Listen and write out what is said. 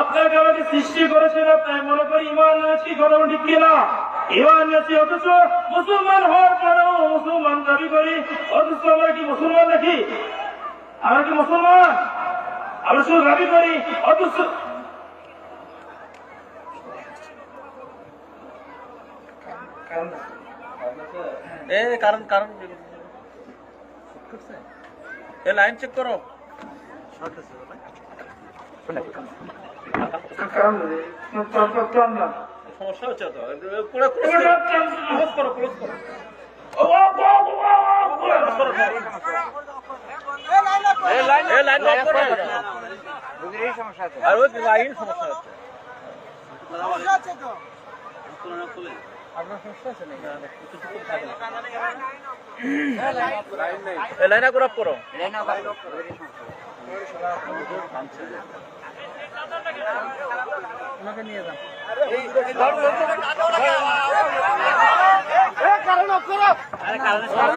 আপনাকে আমাকে সৃষ্টি করেছেন তাই মনে করি ইমান আছি কথা ঠিক কিনা? ইমান আছি অথচ মুসলমান হওয়ার পরেও মুসলমান দাবি করি অথচ আমরা কি মুসলমান নাকি? আমরা কি মুসলমান? আমরা শুধু দাবি করি অথচ এ কারণ কারণ এ লাইন চেক করো। সমস্যা হচ্ছে তো পুরো ক্লোজ করো ক্লোজ করো লাইন করো আর ওই লাইন সমস্যা হচ্ছে এ লাইন আপ করো আমাকে নিয়ে যান।